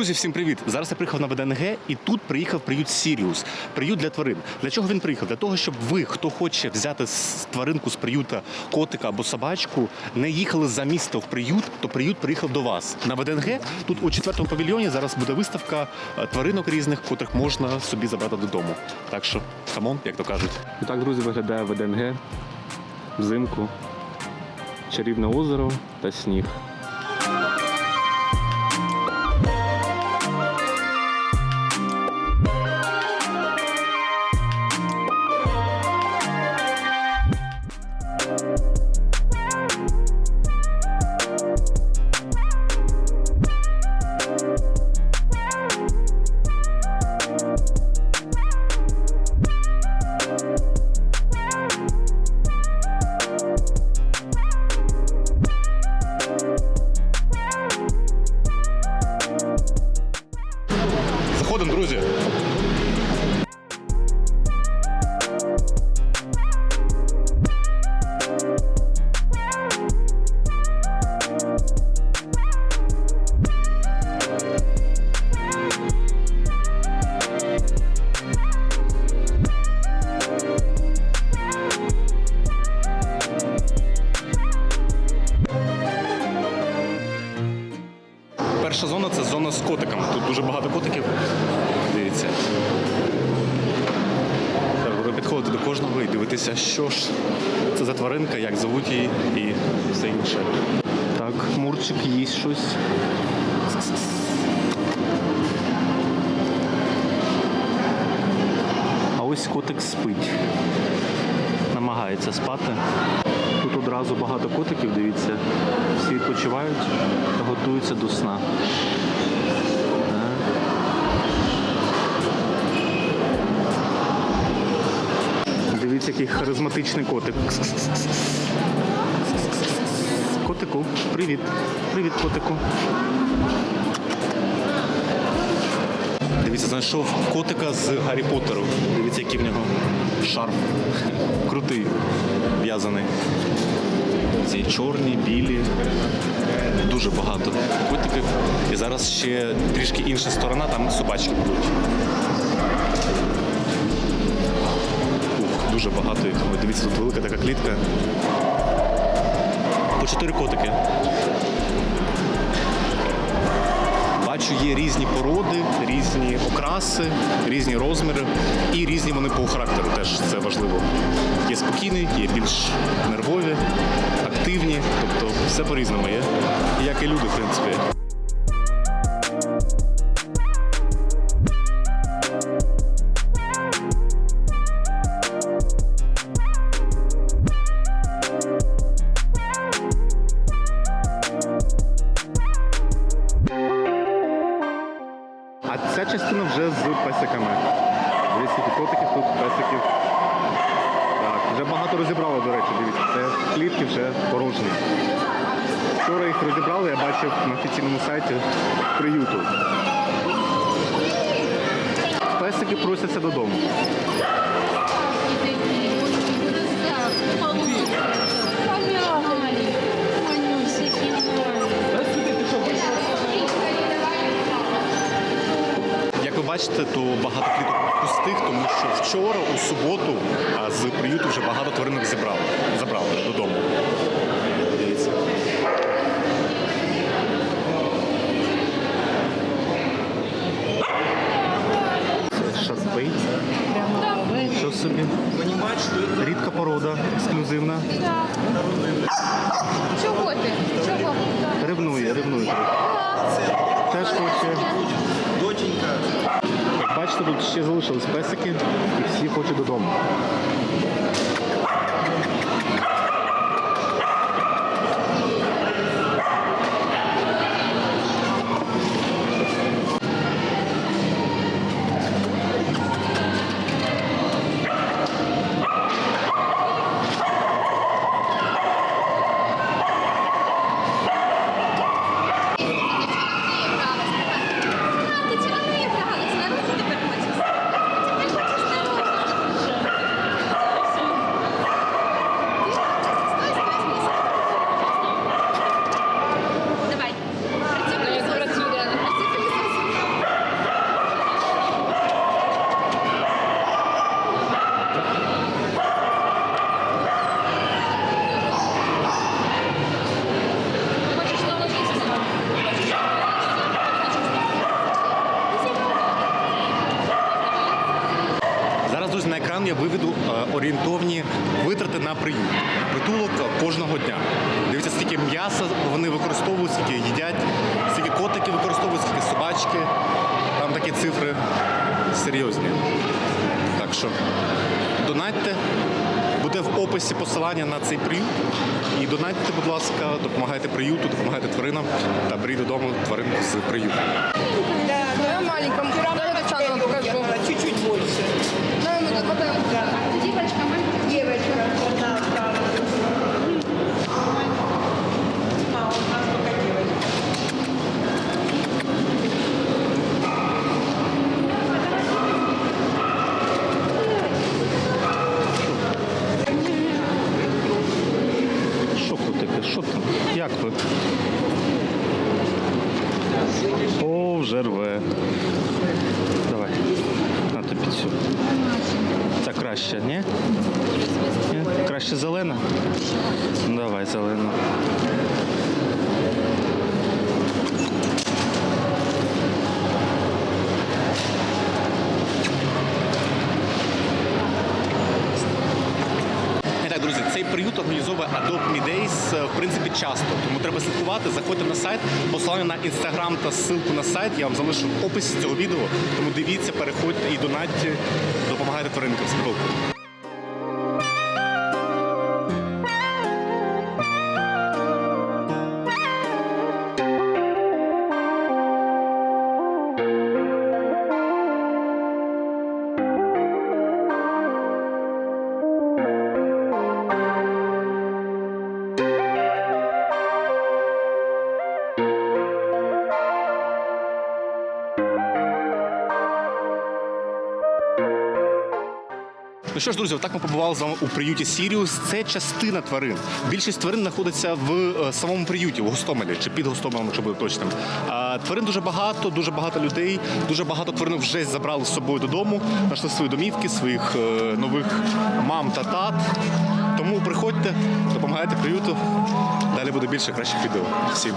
Друзі, всім привіт! Зараз я приїхав на ВДНГ і тут приїхав приют Сіріус, приют для тварин. Для чого він приїхав? Для того, щоб ви, хто хоче взяти тваринку з приюта, котика або собачку, не їхали за місто в приют, то приют приїхав до вас. На ВДНГ тут у четвертому павільйоні зараз буде виставка е, тваринок різних, котрих можна собі забрати додому. Так що, камон, як то кажуть. Так, друзі, виглядає ВДНГ взимку, чарівне озеро та сніг. you Перша зона це зона з котиками. Тут дуже багато котиків. Дивіться. Так, Ви підходите до кожного і дивитися, що ж це за тваринка, як звуть її і все інше. Так, Мурчик їсть щось. А ось котик спить. Намагається спати. Одразу багато котиків, дивіться. Всі відпочивають та готуються до сна. Дивіться, який харизматичний котик. Котику, привіт. Привіт, котику. Дивіться, знайшов котика з Гаррі Поттеру. Дивіться, який в нього шарф. Крутий, в'язаний. Ці чорні, білі. Дуже багато котиків. І зараз ще трішки інша сторона, там собачки будуть. Ух, дуже багато їх. Дивіться, тут велика така клітка. По чотири котики. Бачу, є різні породи, різні окраси, різні розміри і різні вони по характеру теж це важливо. Є спокійні, є більш нервові, активні, тобто все по-різному є. Як і люди, в принципі. А ця частина вже з песиками. Дивіться, котиків тут, песиків. Вже багато розібрали, до речі, дивіться, це клітки вже порожні. Вчора їх розібрали, я бачив на офіційному сайті приюту. Песики просяться додому. Як ви бачите, то багато кліток пустих, тому що вчора, у суботу, з приюту вже багато тваринок зібрали, забрали додому. Дивіться. Що собі? Рідка порода, ексклюзивна. Чого ти? Чого? Ревнує, ревнує трохи. Теж хоче. Як бачите, тут ще залишились песики і всі хочуть додому. Ти вчора не гралася, на руки тепер хочеш. Тепер хочеш на руки. Там я виведу е, орієнтовні витрати на приют, притулок кожного дня. Дивіться, скільки м'яса вони використовують, скільки їдять, скільки котики використовують, скільки собачки. Там такі цифри серйозні. Так що донатьте. Буде в описі посилання на цей приют. І донатьте, будь ласка, допомагайте приюту, допомагайте тваринам та беріть додому тваринку з приюту. Я маленьком. Давай Татьяну вам покажу. Чуть-чуть больше. Давай мы тут потом. Девочка. Девочка. Що котики? Що там? Як ви? О, вже рве. Давай. На тобі цю. Це краще, ні? ні? Краще зелена? Давай зелену. І так, друзі, цей приют організовує Adopt Me Days, е, в принципі часто. Тому треба слідкувати. Заходьте на сайт, посилання на інстаграм та ссылку на сайт. Я вам залишу в описі цього відео. Тому дивіться, переходьте і донатьте, допомагайте тваринкам з Ну що ж, друзі, отак ми побували з вами у приюті Сіріус. Це частина тварин. Більшість тварин знаходиться в е, самому приюті, в Гостомелі чи під Гостомелем, якщо бути точним. Тварин дуже багато, дуже багато людей, дуже багато тварин вже забрали з собою додому, знайшли свої домівки, своїх е, нових мам та тат. Тому приходьте, допомагайте приюту. Далі буде більше кращих відео. Всім.